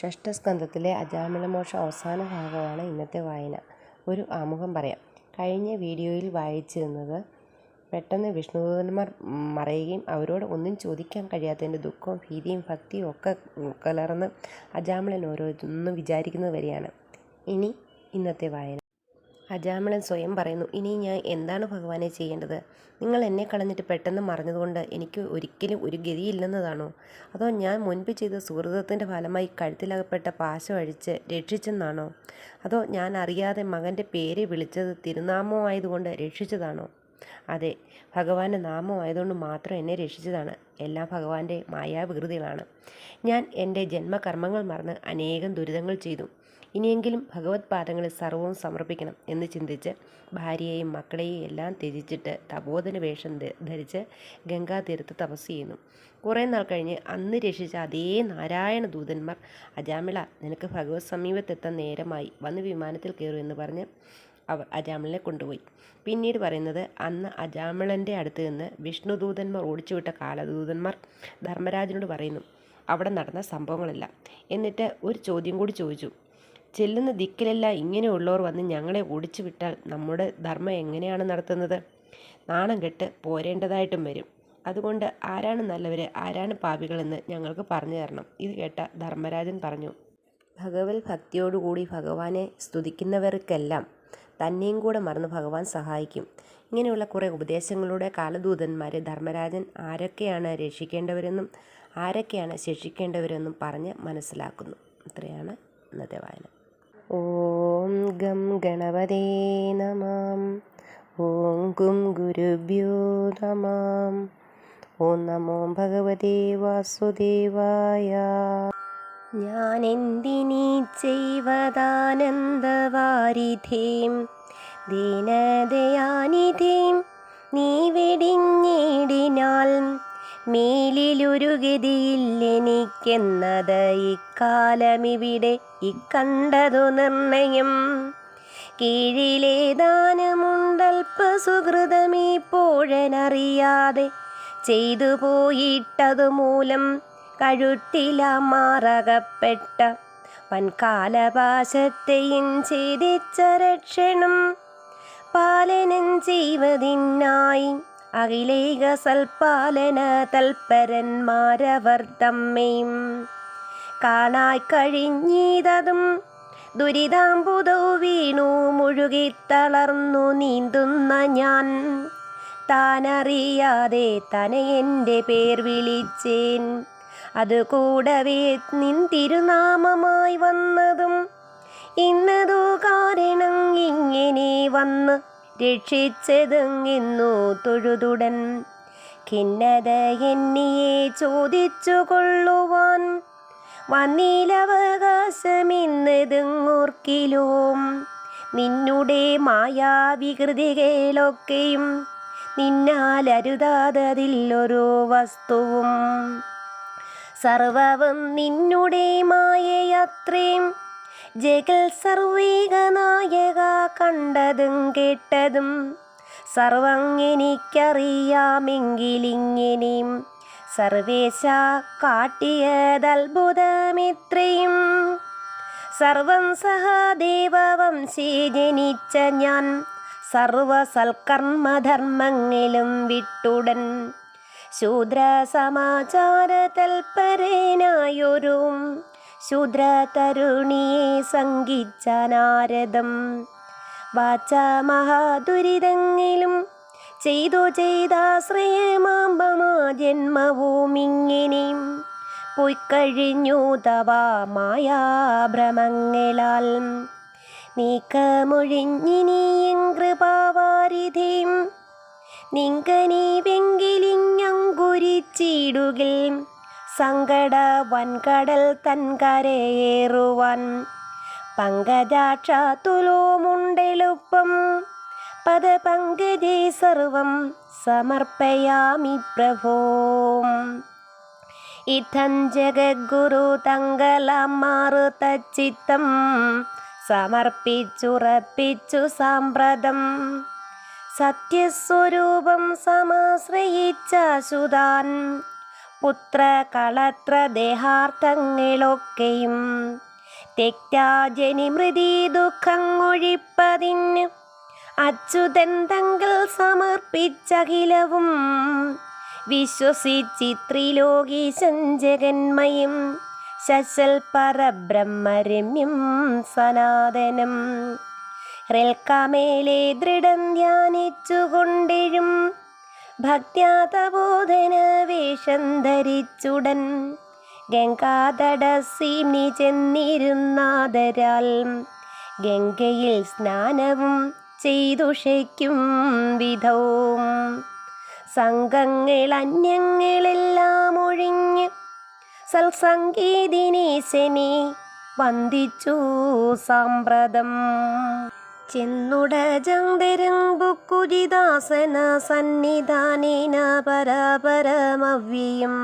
ഷഷ്ഠസ്കന്ധത്തിലെ അജാമിളമോക്ഷം അവസാന ഭാഗമാണ് ഇന്നത്തെ വായന. ഒരു ആമുഖം പറയാം. കഴിഞ്ഞ വീഡിയോയിൽ വായിച്ചിരുന്നത് പെട്ടെന്ന് വിഷ്ണുദൂതന്മാർ മറയുകയും അവരോട് ഒന്നും ചോദിക്കാൻ കഴിയാത്തതിന്റെ ദുഃഖവും ഭീതിയും ഭക്തിയും ഒക്കെ കലർന്ന് അജാമിളൻ ഓരോന്നും വിചാരിക്കുന്നത് വരെയാണ്. ഇനി ഇന്നത്തെ വായന. അജാമിളൻ സ്വയം പറയുന്നു "ഇനി ഞാൻ എന്താണ് ഭഗവാനെ ചെയ്യേണ്ടത്? നിങ്ങൾ എന്നെ കളഞ്ഞിട്ട് പെട്ടെന്ന് മറഞ്ഞതുകൊണ്ട് എനിക്ക് ഒരിക്കലും ഒരു ഗതിയില്ലെന്നതാണോ? അതോ ഞാൻ മുൻപ് ചെയ്ത സുഹൃതത്തിന്റെ ഫലമായി കഴുത്തിലകപ്പെട്ട പാശം അഴിച്ച് രക്ഷിച്ചെന്നാണോ? അതോ ഞാൻ അറിയാതെ മകന്റെ പേര് വിളിച്ചത് തിരുനാമമായതുകൊണ്ട് രക്ഷിച്ചതാണോ? അതെ, ഭഗവാന്റെ നാമം ആയതുകൊണ്ട് മാത്രം എന്നെ രക്ഷിച്ചതാണ്. എല്ലാം ഭഗവാന്റെ മായാവികൃതികളാണ്. ഞാൻ എന്റെ ജന്മകർമ്മങ്ങൾ മറന്ന് അനേകം ദുരിതങ്ങൾ ചെയ്തു. ഇനിയെങ്കിലും ഭഗവത് പാദങ്ങളിൽ സർവവും സമർപ്പിക്കണം എന്ന് ചിന്തിച്ച് ഭാര്യയെയും മക്കളെയും എല്ലാം ത്യജിച്ചിട്ട് തപോധന വേഷം ധരിച്ച് ഗംഗാതീരത്ത് തപസ് ചെയ്യുന്നു. കുറേ നാൾ കഴിഞ്ഞ് അന്ന് രക്ഷിച്ച അതേ നാരായണ ദൂതന്മാർ അജാമിള നിനക്ക് ഭഗവത് സമീപത്തെത്താൻ നേരമായി. വന്ന് വിമാനത്തിൽ കയറൂ എന്ന് പറഞ്ഞ് അവർ അജാമിളിനെ കൊണ്ടുപോയി. പിന്നീട് പറയുന്നത് അന്ന് അജാമിളന്റെ അടുത്ത് നിന്ന് വിഷ്ണുദൂതന്മാർ ഓടിച്ചുവിട്ട കാലദൂതന്മാർ ധർമ്മരാജനോട് പറയുന്നു അവിടെ നടന്ന സംഭവങ്ങളെല്ലാം. എന്നിട്ട് ഒരു ചോദ്യം കൂടി ചോദിച്ചു. ചെല്ലുന്ന ദിക്കിലെല്ലാം ഇങ്ങനെയുള്ളവർ വന്ന് ഞങ്ങളെ ഓടിച്ചു വിട്ടാൽ നമ്മുടെ ധർമ്മം എങ്ങനെയാണ് നടത്തുന്നത്? നാണം കെട്ട് പോരേണ്ടതായിട്ടും വരും. അതുകൊണ്ട് ആരാണ് നല്ലവർ ആരാണ് പാപികളെന്ന് ഞങ്ങൾക്ക് പറഞ്ഞു തരണം. ഇത് കേട്ട ധർമ്മരാജൻ പറഞ്ഞു. ഭഗവത് ഭക്തിയോടുകൂടി ഭഗവാനെ സ്തുതിക്കുന്നവർക്കെല്ലാം തന്നെയും കൂടെ മറന്ന് ഭഗവാൻ സഹായിക്കും. ഇങ്ങനെയുള്ള കുറേ ഉപദേശങ്ങളുടെ കാലദൂതന്മാരെ ധർമ്മരാജൻ ആരൊക്കെയാണ് രക്ഷിക്കേണ്ടവരെന്നും ആരൊക്കെയാണ് ശിക്ഷിക്കേണ്ടവരെന്നും പറഞ്ഞ് മനസ്സിലാക്കുന്നു. ഇത്രയാണ് ഇന്നത്തെ വായന. ഓം ഗം ഗണപതേ നമാം. ഓം ഗും ഗുരുഭ്യോ നമാം. ഓം നമോ ഭഗവതേ വാസുദേവായ. ഞാനെന്തിനീ ചെയ്വതാനന്ദവാരിധീം ദീനദയാനിധീം നീ വെടിഞ്ഞിടിനാൽ മേലിലൊരു ഗതിയില്ലെനിക്കെന്നത് ഇക്കാലമിവിടെ ഇക്കണ്ടതു നിർണയം. കീഴിലെ ദാനമുണ്ടൽപ്പസുഹൃതമീപ്പോഴനറിയാതെ ചെയ്തു പോയിട്ടതു മൂലം കഴുത്തില മാറകപ്പെട്ട വൻകാലപാശത്തെയും ചെയ്തിച്ച രക്ഷണം പാലനം ചെയ്വതിനായി അഖിലേക സൽപാലന തൽപരന്മാരവർ തമ്മയും കാണായി കഴിഞ്ഞതും ദുരിതാംബുതോ വീണു മുഴുകി തളർന്നു നീന്തുന്ന ഞാൻ. താനറിയാതെ തനയന്റെ പേർ വിളിച്ചേൻ. അതുകൂടവേ നിൻ തിരുനാമമായി വന്നതും. ഇന്നതു കാരണം ഇങ്ങനെ വന്ന് രക്ഷിച്ചതെങ്ങെന്നു തൊഴുതുടൻ. ഖിന്നത എന്നിയെ ചോദിച്ചു കൊള്ളുവാൻ വന്നീലവകാശമിന്നതെങ്ങോർക്കിലും. നിന്നുടെ മായാവികൃതികളൊക്കെയും നിന്നാലരുതാതതില്ലൊരു വസ്തുവും. സർവവും നിന്നുടെ മായയത്രയും ജഗൽ സർവീക നായക കണ്ടതും കേട്ടതും സർവം എനിക്കറിയാമെങ്കിലിങ്ങനെയും സർവേശ കാട്ടിയതത്ഭുതമിത്രയും. സർവം സഹദേവവംശേ ജനിച്ച ഞാൻ സർവസൽക്കർമ്മധർമ്മങ്ങളും വിട്ടുടൻ. ശൂദ്ര സമാചാര തൽപരനായൊരു ശൂദ്ര തരുണിയെ സംഗിച്ച നാരദം. വാച മഹാദുരിതങ്ങളും ചെയ്തു ചെയ്താശ്രയമാമ്പമാ ജന്മവുമിങ്ങനെയും പൊയ്ക്കഴിഞ്ഞു തവാ മായാഭ്രമങ്ങളാൽ. നീക്കമൊഴിഞ്ഞിനിയും കൃപാവാരിധിയും നിങ്കനീ വെങ്കിലിങ്ങങ്കുരിച്ചിടുകിൽ സങ്കട വൻകടൽ തൻകരയേറുവാൻ പദ പദപങ്കജേ സർവം സമർപ്പയാമി പ്രഭോ. ഇത്തം ജഗദ്ഗുരു തങ്കലമാറു തച്ചിത്തം സമർപ്പിച്ചുറപ്പിച്ചു സാമ്പ്രതം. സത്യസ്വരൂപം സമാശ്രയിച്ച സുതാൻ പുത്ര കളത്ര ദേഹാർത്ഥങ്ങളൊക്കെയും തെറ്റാജനി മൃതി ദുഃഖങ്ങൊഴിപ്പതിന് അച്യുതൻ തങ്ങൾ സമർപ്പിച്ചഖിലവും വിശ്വസിച്ചിത്രിലോകീശൻ ജഗന്മയും ശശൽ പരബ്രഹ്മരമ്യം സനാതനം. ഹൃൽക്കമേലെ ദൃഢം ധ്യാനിച്ചുകൊണ്ടിഴും ഭക്ത്യാതബോധന വേഷം ധരിച്ചുടൻ ഗംഗാതടസീനി ചെന്നിരുന്നാദരാൽ ഗംഗയിൽ സ്നാനവും ചെയ്തുഷയ്ക്കും വിധവും. സംഘങ്ങൾ അന്യങ്ങളെല്ലാം ഒഴിഞ്ഞ് സൽസംഗീതിനീശനെ വന്ദിച്ചു സാമ്പ്രതം. ചെന്നുടജന്തരംബുക്കുജിദാസന സന്നിധാനേന പരാപരമവ്യം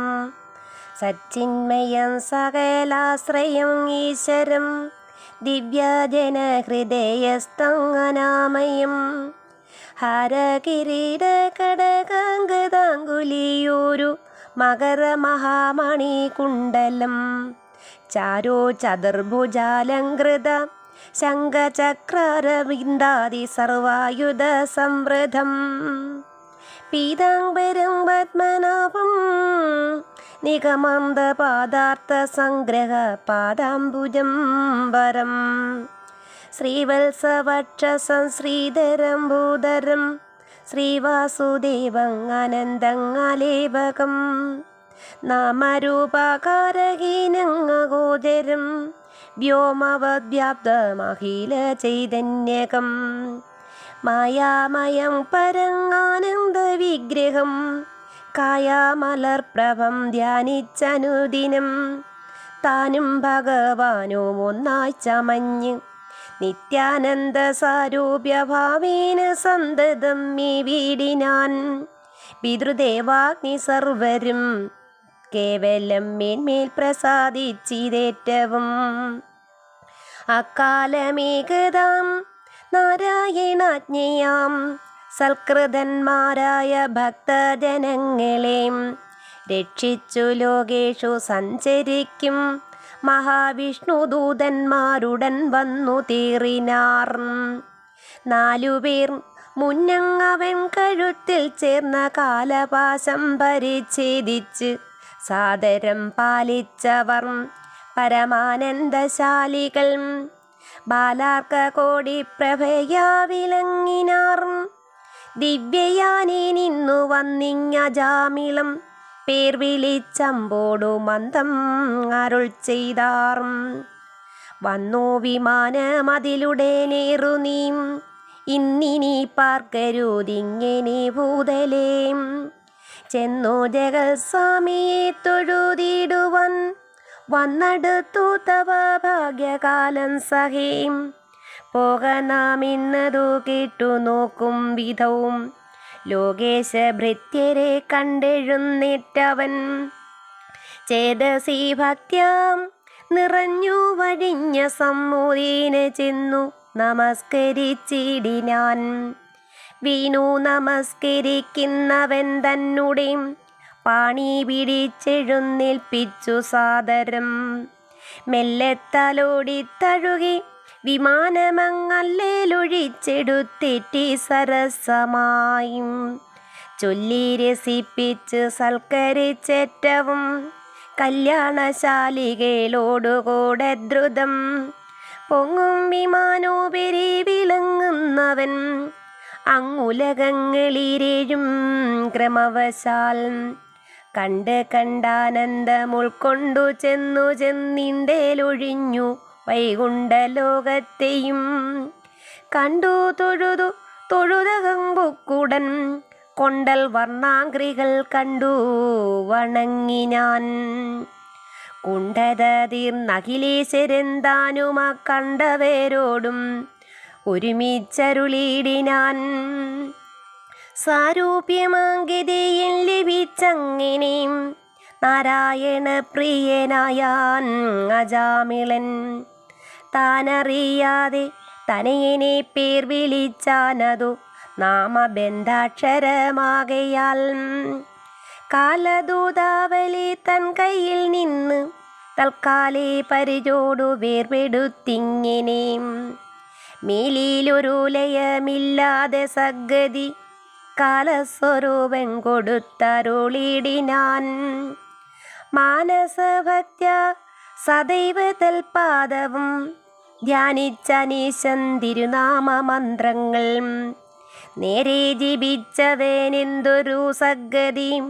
സച്ചിന്മയം സകലാശ്രയം ഈശ്വരം ദിവ്യജന ഹൃദയസ്തങ്ങനാമയം ഹരകിരീട കടകാങ്കതാങ്കുലിയൂരു മകരമഹാമണി കുണ്ടലം ചാരോ ചതുർഭുജാലങ്കൃത ശംഖചക്രരവിന്ദാദി സർവായുധ സംവൃതം പീതാംബരം പത്മനാഭം നിഗമാന്ത പാദാർത്ഥ സംഗ്രഹ പാദാംബുജം വരം. ശ്രീവത്സവക്ഷസം ശ്രീധരം ഭൂധരം ശ്രീവാസുദേവം അനന്തങ്ങാലേപകം നാമരൂപകാരഹീനങ്ങോദരം വ്യോമവദ്വ്യാപ്തമഖില ചൈതന്യകം മായാമയം പരങ്ങാനന്ദ വിഗ്രഹം കായാമലർപ്രഭം ധ്യാനിച്ചനുദിനം. താനും ഭഗവാനോ ഒന്നായി ചമഞ്ഞ് നിത്യാനന്ദ സാരൂപ്യഭാവേന സന്തതം മീ വീടിനാൻ. പിതൃദേവാഗ്നി സർവരും കേവലം മേന്മേൽ പ്രസാദിച്ചിതേറ്റവും. അക്കാലമേകതാം നാരായണാജ്ഞയാം. സൽകൃതന്മാരായ ഭക്തജനങ്ങളെയും രക്ഷിച്ചു ലോകേഷു സഞ്ചരിക്കും. മഹാവിഷ്ണു മഹാവിഷ്ണുദൂതന്മാരുടൻ വന്നു തീറിനാർ. നാലുപേർ മുന്നങ്ങവൻ കഴുത്തിൽ ചേർന്ന കാലപാശം പരിച്ഛേദിച്ച് സാദരം പാലിച്ചവർ പരമാനന്ദശാലികൾ. ബാലാർക്ക കോടി പ്രഭയാ വിളങ്ങിനാർ ദിവ്യയാനി നിന്നു വന്നിങ്ങ ജാമിളം. പേർ വിളിച്ചമ്പോടു മന്ദം അരുൾ ചെയ്താർ. വന്നു വിമാനമതിലുടെ നേറു നീ. ഇന്നിനി പാർക്കരുതിങ്ങനെ ഭൂതലേ. ചെന്നു ജഗത്സ്വാമിയെ തൊഴുതിടുവൻ. വന്നടുത്തു തവ ഭാഗ്യകാലം സഹീം. പോക നാം ഇന്നതു നോക്കും വിധവും. ലോകേശ ഭൃത്യരെ കണ്ടെഴുന്നിട്ടവൻ ചേതസി ഭക്ത്യാം നിറഞ്ഞു വഴിഞ്ഞ സമ്മൂരീന ചെന്നു നമസ്കരിച്ചിടിനാൻ. വീണു നമസ്കരിക്കുന്നവൻ തന്നുടെയും പാണി പിടിച്ചെഴുന്നേൽപ്പിച്ചു സാദരം. മെല്ലെ തലോടി തഴുകി വിമാനമങ്ങല്ലേലൊഴിച്ചെടുത്തിറ്റി സരസമായും. ചൊല്ലി രസിപ്പിച്ച് സൽക്കരിച്ചേറ്റവും കല്യാണശാലികളോടുകൂടെ ദ്രുതം. പൊങ്ങും വിമാനോപരി വിളങ്ങുന്നവൻ അങ്ങുലകങ്ങളിരേഴും ക്രമവശാൽ. കണ്ട് കണ്ടാനന്ദം ഉൾക്കൊണ്ടു ചെന്നു ചെന്നിന്തേലൊഴിഞ്ഞു വൈകുണ്ട ലോകത്തെയും കണ്ടു തൊഴുതു തൊഴുതകമ്പുക്കുടൻ കൊണ്ടൽ വർണാഗ്രികൾ കണ്ടു വണങ്ങി ഞാൻ. കുണ്ടതീർ തീർന്നഖിലേശ്വരന്താനുമ കണ്ടവരോടും ഒരുമിച്ചരുളിയിടിനാൻ. സാരൂപ്യമാങ്കിതയിൽ ലഭിച്ചങ്ങിനെയും നാരായണ പ്രിയനായാൻ അജാമിളൻ. താനറിയാതെ തനയനെ പേർ വിളിച്ചാനതു നാമബന്ധാക്ഷരമാകയാൽ. കാലദൂതാവലി തൻ കയ്യിൽ നിന്ന് തൽക്കാലേ പരിചോടു വേർപെടുത്തിങ്ങനെ മേലിലൊരു ലയമില്ലാതെ സഗതി കാലസ്വരൂപൻ കൊടുത്തരുളിടിനാൻ മാനസഭക്ത്യ സദൈവ തൽപാദവും ധ്യാനിച്ച തിരുനാമ മന്ത്രങ്ങൾ നേരെ ജീവിച്ചവേനെന്തൊരു സഗതി?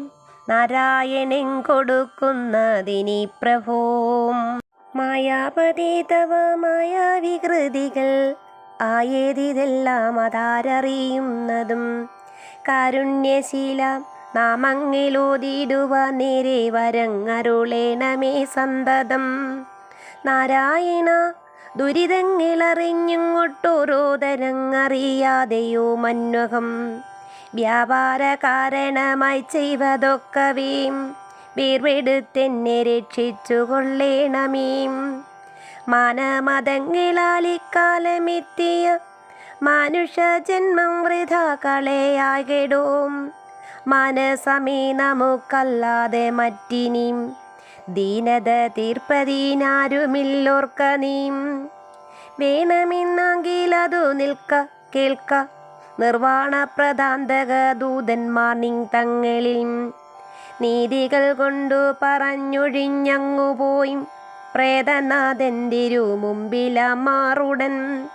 നാരായണൻ കൊടുക്കുന്നതിനി പ്രഭോം. മായാപതി തവ മായാവികൃതികൾ ആയതിതെല്ലാം അതാരറിയുന്നതും. കാരുണ്യശീല നാമങ്ങിലോതിടുവ നേരെ വരങ്ങരുളേണമേ സന്തതം. നാരായണ ദുരിതങ്ങളറിഞ്ഞുങ്ങൊട്ടോരോ തരങ്ങറിയാതെയോ മന്വകം വ്യാപാര കാരണമായി ചെയ്വതൊക്കവേം. വേർവെടുത്തെന്നെ രക്ഷിച്ചു കൊള്ളേണമേം മാനമതങ്ങളാൽ മനുഷ്യജന്മം വൃഥ മനസമേ നമുക്കല്ലാതെ മറ്റിനീം. ദീനത തീർപ്പതീനാരുമില്ലോർക്ക നീം വേണമെന്നെങ്കിൽ അതു നിൽക്ക കേൾക്ക. നിർവാണ പ്രധാന്തക ദൂതന്മാർ നിൻ തങ്ങളിൽ. നീതികൾ കൊണ്ടു പറഞ്ഞൊഴിഞ്ഞങ്ങു മുമ്പില മുമ്പിലമാറുടൻ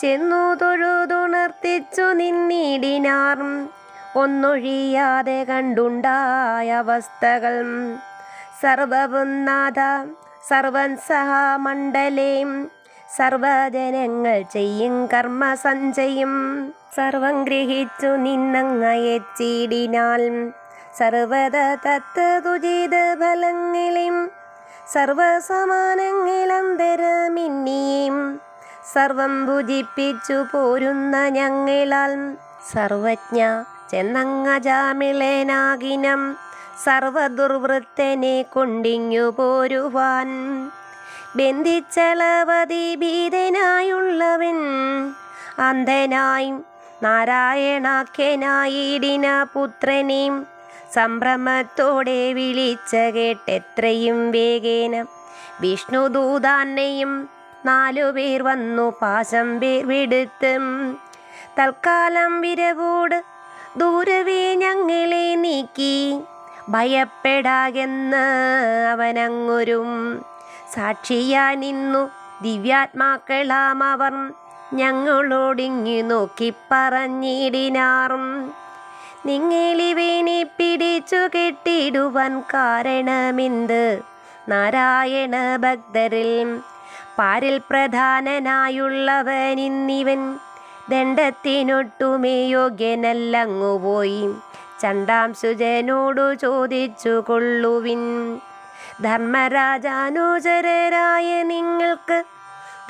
ചെന്നു തൊഴുതുണർത്തിച്ചു നിന്നിടിനാർ ഒന്നൊഴിയാതെ കണ്ടുണ്ടായ അവസ്ഥകൾ. സർവവും നാഥ സർവൻ സഹാമണ്ഡലേം സർവജനങ്ങൾ ചെയ്യും കർമ്മ സഞ്ചയും സർവം ഗ്രഹിച്ചു നിന്നങ്ങയച്ചിടിനാൽ സർവത തത്വതുചിത ഫലങ്ങളെയും സർവസമാനങ്ങളന്തരമിന്നിയും സർവം ഭുജിപ്പിച്ചു പോരുന്ന ഞങ്ങളാൽ സർവജ്ഞ ചെന്നങ്ങജാമിളേനാകിനം സർവദുർവൃത്തനെ കൊണ്ടിങ്ങു പോരുവാൻ. ബന്ധിച്ചളവതി ഭീതനായുള്ളവൻ അന്ധനായും നാരായണാഖ്യനായിടിന പുത്രനെയും സംഭ്രമത്തോടെ വിളിച്ച കേട്ടെത്രയും വേഗേന. വിഷ്ണുദൂതാന്നെയും നാലുപേർ വന്നു പാശം പേർ വിടുത്തും. തൽക്കാലം വിരവോട് ദൂരവേ ഞങ്ങളെ നീക്കി. ഭയപ്പെടാകെന്ന് അവനങ്ങൊരും. സാക്ഷിയാനിന്നു ദിവ്യാത്മാക്കളാം അവർ. ഞങ്ങളോടിങ്ങി നോക്കി പറഞ്ഞിടിനാറും. നിങ്ങളിവേനെ പിടിച്ചു കെട്ടിടുവാൻ കാരണമെന്ത്? നാരായണ ഭക്തരിൽ പാരിൽ പ്രധാനനായുള്ളവനിന്നിവൻ ദണ്ഡത്തിനൊട്ടുമേ യോഗ്യനല്ലങ്ങുപോയി ചണ്ടാം സുജനോടു ചോദിച്ചു കൊള്ളുവിൻ. ധർമ്മരാജാനുചരരായ നിങ്ങൾക്ക്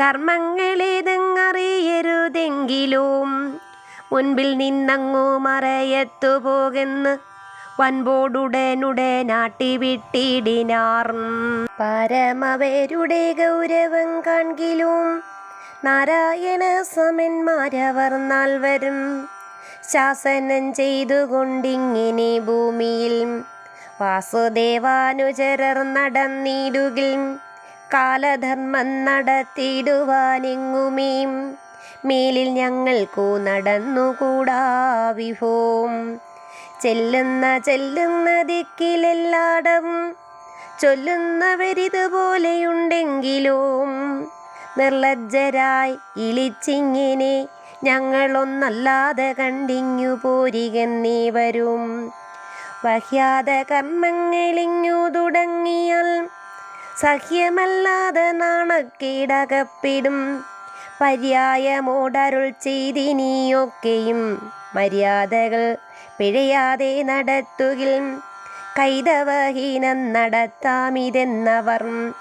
ധർമ്മങ്ങളേതെന്നറിയരുതെങ്കിലും മുൻപിൽ നിന്നങ്ങു മറയത്തു പോകുന്നു വൻപോടുടനുടെ നാട്ടി വിട്ടിടിനാർ. പരമവരുടെ ഗൗരവം കാൺകിലും നാരായണ സമന്മാരവർ നാൽവരും ശാസനം ചെയ്തുകൊണ്ടിങ്ങനെ ഭൂമിയിൽ വാസുദേവാനുചരർ നടന്നിടുകിൽ കാലധർമ്മം നടത്തിയിടുവാനെങ്ങുമേ മേലിൽ ഞങ്ങൾക്കു നടന്നുകൂടാ വിഭോം ചെല്ലുന്ന ചെല്ലുന്ന ദിക്കിലെല്ലാടവും ചൊല്ലുന്നവരിതുപോലെയുണ്ടെങ്കിലും നിർലജ്ജരായി ഇളിച്ചിങ്ങനെ ഞങ്ങളൊന്നല്ലാതെ കണ്ടിങ്ങു പോരികെന്നീ വരും. വഹ്യാത കർമ്മങ്ങളിങ്ങു തുടങ്ങിയാൽ സഹ്യമല്ലാതെ നാണക്കേടകപ്പിടും. പര്യായമോടരുൾ ചെയ്തിനിയൊക്കെയും മര്യാദകൾ പിഴയാതെ നടത്തുകിൽ കൈതവഹീനം നടത്താമിതെന്നവർ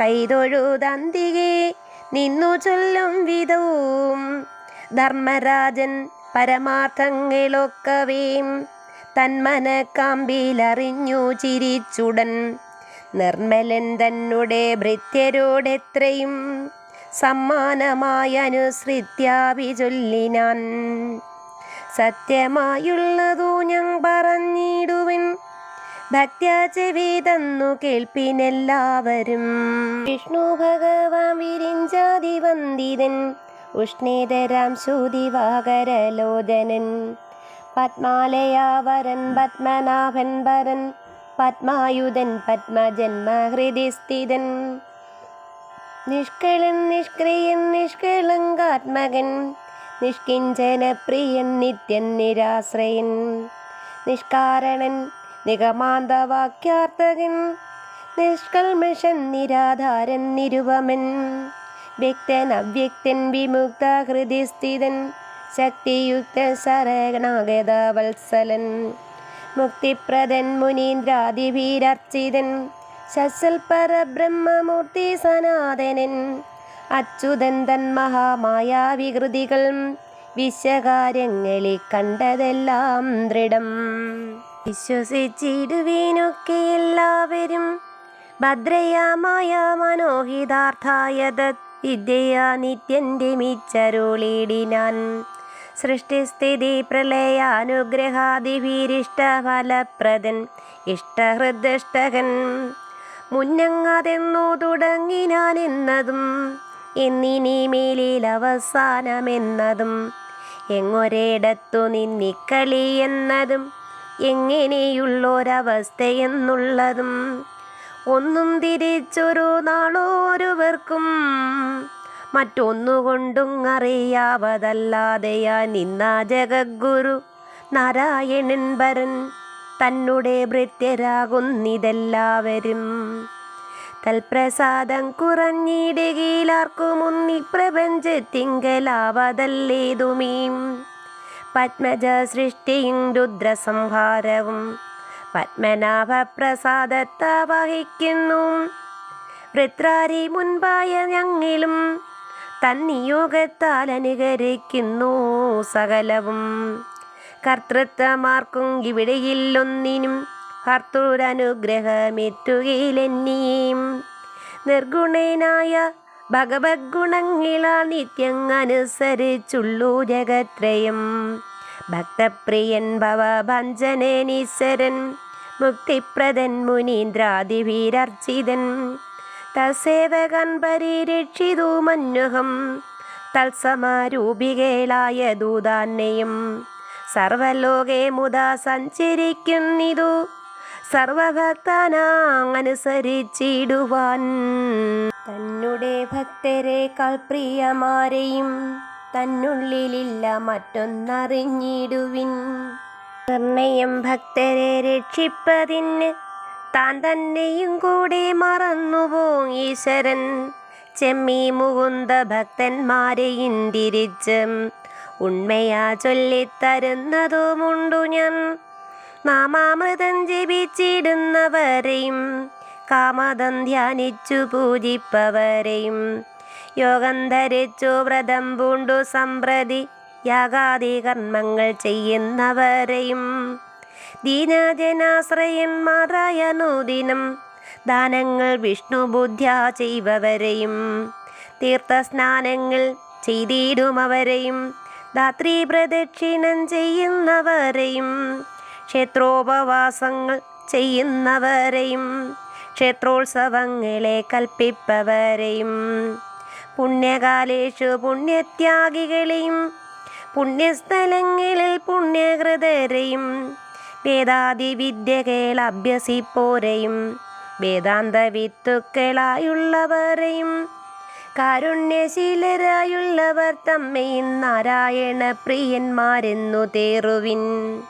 കൈതൊഴുതന്തികെ നിന്നു ചൊല്ലും വിധവും ധർമ്മരാജൻ പരമാർത്ഥങ്ങളൊക്കവേം തന്മനക്കാമ്പിലറിഞ്ഞു ചിരിച്ചുടൻ നിർമ്മലൻ തന്നെ ഭൃത്യരോടെത്രയും സമ്മാനമായി അനുസൃത്യാപി ചൊല്ലിനാൻ സത്യമായുള്ളതു ഞാൻ പറഞ്ഞിടുവൻ. ഭക്ത്യ ചെവിതന്നു കേൾപ്പിനെല്ലാവരും. വിഷ്ണു ഭഗവാൻ വിരിഞ്ചാതി വന്ദിതൻ. ഉഷ്ണേതരാം ശ്രുതിവാകരലോചനൻ പത്മാലയാവരൻ പത്മനാഭൻ വരൻ. പത്മായുധൻ പത്മജന്മഹൃദിസ്ഥിതൻ നിഷ്കളൻ നിഷ്ക്രിയൻ നിഷ്കളങ്കാത്മകൻ നിഷ്കിഞ്ചന പ്രിയൻ നിത്യൻ നിരാശ്രയൻ നിഷ്കാരണൻ നിഗമാന്തവാക്യാർത്ഥകൻ നിഷ്കൽമഷൻ നിരാധാരൻ നിരുപമൻ വ്യക്തൻ അവ്യക്തൻ വിമുക്ത ഹൃദിസ്ഥിതൻ ശക്തിയുക്തൻ ശരണാഗത വത്സലൻ മുക്തിപ്രദൻ മുനീന്ദ്രാദിഭീരർച്ചിതൻ ശസ്സൽ ബ്രഹ്മമൂർത്തി സനാതനൻ അച്യുതന്തൻ മഹാമായാവികൃതികൾ മഹാമായ വികൃതികൾ വിശ്വകാര്യങ്ങളിൽ കണ്ടതെല്ലാം ദൃഢം. വിശ്വസിച്ചിടുവീനൊക്കെ എല്ലാവരും ഭദ്രയാമായ മനോഹിതാർത്ഥായ വിദ്യയാ നിത്യന്റെ മിച്ചരുളിടിനാൻ. സൃഷ്ടിസ്ഥിതി പ്രളയാനുഗ്രഹാദിഭീരിഷ്ടഫലപ്രദൻ ഇഷ്ടഹൃദഷ്ടകൻ മുന്നങ്ങതെന്നു തുടങ്ങിനാൻ എന്നതും എന്നിനി മേലിൽ അവസാനമെന്നതും എങ്ങൊരിടത്തു നിന്നിക്കളി എന്നതും എങ്ങനെയുള്ളൊരവസ്ഥയെന്നുള്ളതും ഒന്നും തിരിച്ചൊരു നാളോരുവർക്കും മറ്റൊന്നുകൊണ്ടും അറിയാവതല്ലാതെയാ നിന്ന ജഗദ്ഗുരു നാരായണൻ വരൻ തന്നെ ഭൃത്യരാകുന്നിതെല്ലാവരും. തൽപ്രസാദം കുറഞ്ഞിടുകയിലാർക്കുമുന്നി പ്രപഞ്ചത്തിങ്കലാവതല്ലേതുമീം പത്മജ സൃഷ്ടിയും രുദ്രസംഹാരവും പത്മനാഭ പ്രസാദത്ത വഹിക്കുന്നു. വൃത്രാരി മുൻപായ ഞങ്ങളും തന്നിയോഗത്താൽ അനുകരിക്കുന്നു സകലവും. കർത്തൃത്വമാർക്കും ഇവിടെയില്ലൊന്നിനും ഭർത്തൃരനുഗ്രഹമേറ്റുകയിലെന്നിയും നിർഗുണനായ നിത്യം അനുസരിച്ചുള്ളു ജഗത്രയം. ഭക്തപ്രിയൻ ഭവഭഞ്ജനീശ്വരൻ മുക്തിപ്രദൻ മുനീന്ദ്രാദിവീരർച്ചിതൻ തസേവകൻ പരിരക്ഷിതു മന്യുഹം തത്സമാരൂപികളായ ദൂതാന്നെയും സർവലോകെ മുതാ സഞ്ചരിക്കുന്നിതു. സർവഭക്തനാങ്ങനുസരിച്ചിടുവാൻ തന്നെ ഭക്തരെക്കാൾ പ്രിയമാരെയും തന്നുള്ളിലില്ല മറ്റൊന്നറിഞ്ഞിടുവിൻ. നിർണയം ഭക്തരെ രക്ഷിപ്പതിന് താൻ തന്നെയും കൂടെ മറന്നുപോം ഈശ്വരൻ. ചെമ്മി മുകുന്ദ ഭക്തന്മാരെയും തിരിച്ച് ഉണ്മയാ ചൊല്ലിത്തരുന്നതുമുണ്ടു ഞാൻ. നാമാമൃതം ജപിച്ചിടുന്നവരെയും കാമതം ധ്യാനിച്ചു പൂജിപ്പവരെയും. യോഗം ധരിച്ചു വ്രതം പൂണ്ടു സമ്പ്രതി യാഗാദി കർമ്മങ്ങൾ ചെയ്യുന്നവരെയും. ദീനജനാശ്രയന്മാരായ നൂദിനം ദാനങ്ങൾ വിഷ്ണു ബുദ്ധ്യ ചെയ്വവരെയും. തീർത്ഥസ്നാനങ്ങൾ ചെയ്തിടുമവരെയും ധാത്രി പ്രദക്ഷിണം ചെയ്യുന്നവരെയും ക്ഷേത്രോപവാസങ്ങൾ ചെയ്യുന്നവരെയും ക്ഷേത്രോത്സവങ്ങളെ കൽപ്പിപ്പവരെയും പുണ്യകാലേഷു പുണ്യത്യാഗികളെയും പുണ്യസ്ഥലങ്ങളിൽ പുണ്യകൃതരെയും വേദാദി വിദ്യകൾ അഭ്യസിപ്പോരെയും വേദാന്ത വിത്തുക്കളായുള്ളവരെയും കാരുണ്യശീലരായുള്ളവർ തമ്മയും നാരായണ പ്രിയന്മാരെന്നു തേറുവിൻ.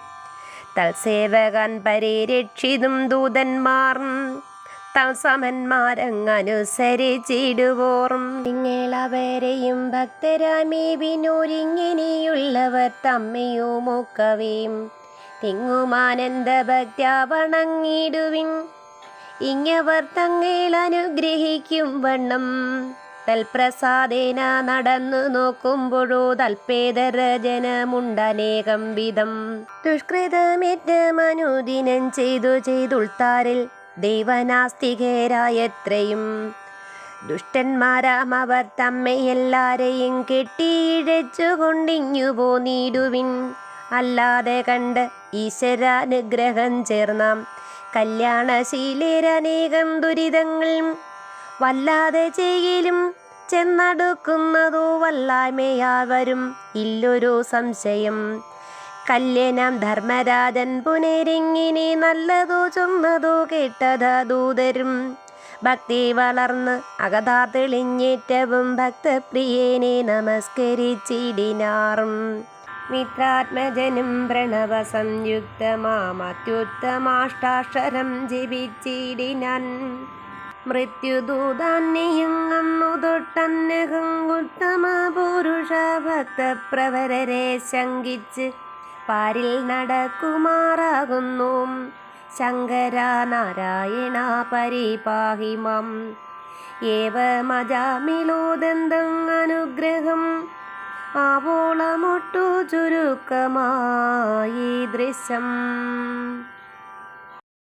തൽസേവകൻ പരിരക്ഷിതും ദൂതന്മാർ. തത്സമന്മാരങ്ങനുസരിച്ചിടുവോറും നിങ്ങളവരെയും തമ്മയോ മൂക്കവേയും തിങ്ങുമാനന്ദ ഭക്ത്യാ വണങ്ങിടുവിൻ ഇങ്ങവർ തങ്ങൾ അനുഗ്രഹിക്കും വണ്ണം. തൽപ്രസാദേന നടന്നു നോക്കുമ്പോഴോ തൽപേദരജനമുണ്ടനേകം വിധം. ദുഷ്കൃതമേറ്റ മനുദിനം ചെയ്തു ചെയ്തുൾത്താരിൽ ദൈവനാസ്തികേരായത്രയും. ദുഷ്ടന്മാരാം അവർ തമ്മയെല്ലാരെയും കെട്ടിയിഴച്ചു കൊണ്ടിങ്ങു പോന്നിടുവിൻ അല്ലാതെ കണ്ട് ഈശ്വരാനുഗ്രഹം ചേർന്നാം. കല്യാണശീലേരനേകം ദുരിതങ്ങൾ വല്ലാതെ ചെയ്യലും ചെന്നടുക്കുന്നതോ വല്ലായ്മയാൽ വരും ഇല്ലൊരു സംശയം. കല്യനാം ധർമ്മരാജൻ പുനരിങ്ങിനി നല്ലതോ ചൊന്നതോ കേട്ടത ദൂതരും. ഭക്തി വളർന്ന് അകഥാ തെളിഞ്ഞേറ്റവും ഭക്തപ്രിയനെ നമസ്കരിച്ചിടിനാറും. മിത്രാത്മജനും പ്രണവ സംയുക്തമാമത്യുത്തമാഷ്ടാക്ഷരം ജപിച്ചിടിനാൻ. മൃത്യുദൂതാന്യങ്ങന്നു തൊട്ടന്നഹം ഉത്തമ പുരുഷ ഭക്തപ്രവരരെ ശങ്കിച്ച് പാരിൽ നടക്കുമാറാകുന്നു. ശങ്കര നാരായണ പരിപാഹിമം. ഏവമജാമിലോദന്തം അനുഗ്രഹം ആവോളമൊട്ടു ചുരുക്കമായി ദൃശ്യം.